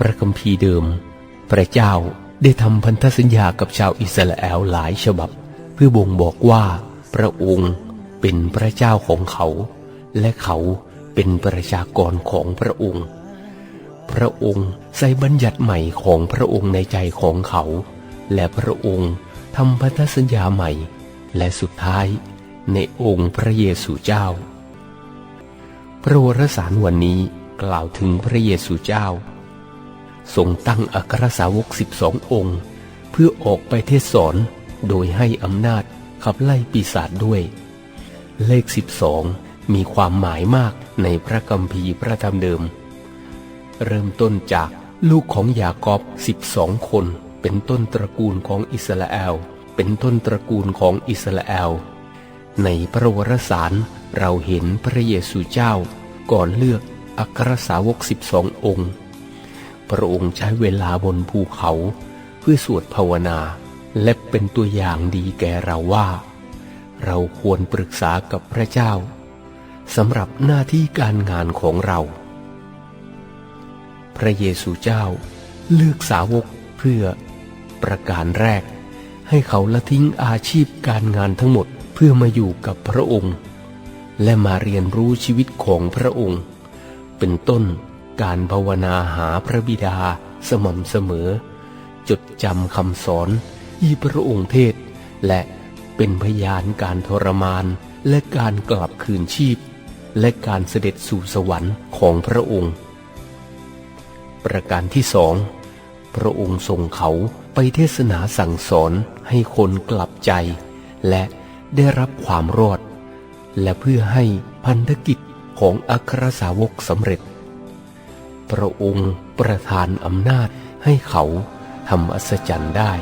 พระคัมภีร์เดิม พระเจ้าได้ทำพันธสัญญากับชาวอิสราเอลหลายฉบับ เพื่อบ่งบอกว่าพระองค์เป็นพระเจ้าของเขา และเขาเป็นประชากรของพระองค์ พระองค์ใส่บัญญัติใหม่ของพระองค์ในใจของเขา และพระองค์ทำพันธสัญญาใหม่ และสุดท้ายในองค์พระเยซูเจ้า พระวรสารวันนี้กล่าวถึงพระเยซูเจ้า ทรงตั้งอัครสาวกสิบสององค์ เพื่อออกไปเทศสอนโดยให้อำนาจขับไล่ปีศาจด้วย เลขสิบสองมีความหมายมากในพระกัมภีร์พระธรรมเดิม เริ่มต้นจากลูกของยากอบสิบสองคน เป็นต้นตระกูลของอิสราเอลเป็นต้นตระกูลของอิสราเอลในพระวรสารเราเห็นพระเยซูเจ้าก่อนเลือกอัครสาวกสิบสององค์ พระองค์ใช้เวลาบนภูเขา เพื่อสวดภาวนา และเป็นตัวอย่างดีแก่เราว่า เราควรปรึกษากับพระเจ้าสำหรับหน้าที่การงานของเรา พระเยซูเจ้าเลือกสาวกเพื่อ ประการแรก ให้เขาละทิ้งอาชีพการงานทั้งหมดเพื่อมาอยู่กับพระองค์ และมาเรียนรู้ชีวิตของพระองค์ เป็นต้น การภาวนาหาพระบิดาสม่ำเสมอ จดจำคำสอนที่พระองค์เทศ และเป็นพยานการทรมานและการกลับคืนชีพ และการเสด็จสู่สวรรค์ของพระองค์ ประการที่สองพระองค์ส่งเขาไปเทศนาสั่งสอนให้คนกลับใจ และได้รับความรอด และเพื่อให้พันธกิจของอัครสาวกสำเร็จ พระองค์ประทานอำนาจให้เขาทำอัศจรรย์ได้